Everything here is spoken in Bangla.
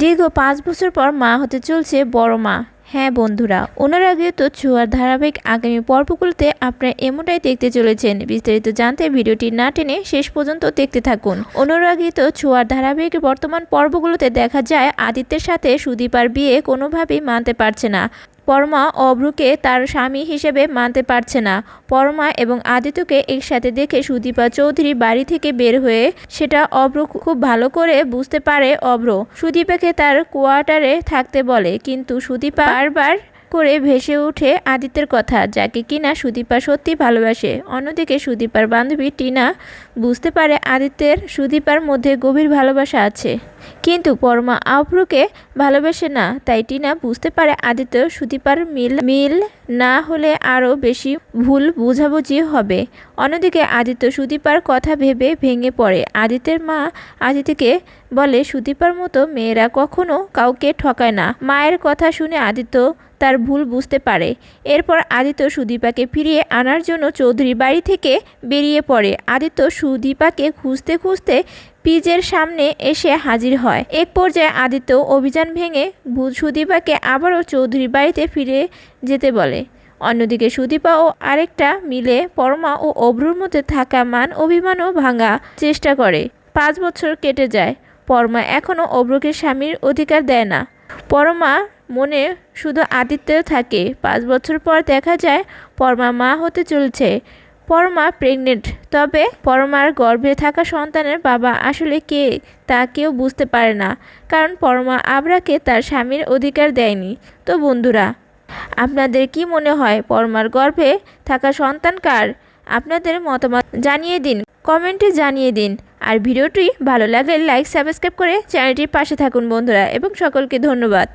দীর্ঘ পাঁচ বছর পর মা হতে চলছে বড় মা। হ্যাঁ বন্ধুরা, ওনার আগে তো ছোঁয়ার ধারাবাহিক আগামী পর্বগুলোতে আপনারা এমনটাই দেখতে চলেছেন। বিস্তারিত জানতে ভিডিওটি না টেনে শেষ পর্যন্ত দেখতে থাকুন। অনুরাগিত ছোঁয়ার ধারাবাহিক বর্তমান পর্বগুলোতে দেখা যায় আদিত্যের সাথে সুদীপার বিয়ে কোনোভাবেই মানতে পারছে না। পরমা অভ্রুকে তার স্বামী হিসেবে মানতে পারছে না। পরমা এবং আদিত্যকে একসাথে দেখে সুদীপা চৌধুরী বাড়ি থেকে বের হয়ে সেটা অভ্র খুব ভালো করে বুঝতে পারে অভ্র। সুদীপাকে তার কোয়ার্টারে থাকতে বলে, কিন্তু সুদীপা বারবার করে ভেসে ওঠে আদিত্যের কথা, যাকে কিনা সুদীপা সত্যি ভালোবাসে। অন্যদিকে সুদীপার বান্ধবী টিনা বুঝতে পারে আদিত্যের সুদীপার মধ্যে গভীর ভালোবাসা আছে। কিন্তু পরমা আভ্রুকে ভালোবাসে না, তাই টিনা বুঝতে পারে আদিত্য সুদীপার মিল মিল না হলে আরও বেশি ভুল বোঝাবুঝি হবে। অন্যদিকে আদিত্য সুদীপার কথা ভেবে ভেঙে পড়ে। আদিত্যের মা আদিত্যকে বলে, সুদীপার মতো মেয়েরা কখনো কাউকে ঠকায় না। মায়ের কথা শুনে আদিত্য তার ভুল বুঝতে পারে। এরপর আদিত্য সুদীপাকে ফিরিয়ে আনার জন্য চৌধুরী বাড়ি থেকে বেরিয়ে পড়ে। আদিত্য সুদীপাকে খুঁজতে খুঁজতে পিজের সামনে এসে হাজির হয়। এক পর্যায়ে আদিত্য অভিযান ভেঙে সুদীপাকে আবারও চৌধুরী বাড়িতে ফিরে যেতে বলে। অন্যদিকে সুদীপা ও আরেকটা মিলে পরমা ও অভ্রুর মধ্যে থাকা মান অভিমানও ভাঙা চেষ্টা করে। পাঁচ বছর কেটে যায়। পরমা এখনও অভ্রকে স্বামীর অধিকার দেয় না। পরমা মনে শুধু আদিত্য থাকে। পাঁচ বছর পর দেখা যায় পরমা মা হতে চলছে। পরমা প্রেগনেন্ট তবে পরমার গর্ভে থাকা সন্তানের বাবা আসলে কে তা কেউ বুঝতে পারে না, কারণ পরমা আবরাকে তার স্বামীর অধিকার দেয়নি। তো বন্ধুরা, আপনাদের কি মনে হয়, পরমার গর্ভে থাকা সন্তান কার? আপনাদের মতামত জানিয়ে দিন, কমেন্টে জানিয়ে দিন। আর ভিডিওটি ভালো লাগলে লাইক সাবস্ক্রাইব করে চ্যানেলটির পাশে থাকুন বন্ধুরা, এবং সকলকে ধন্যবাদ।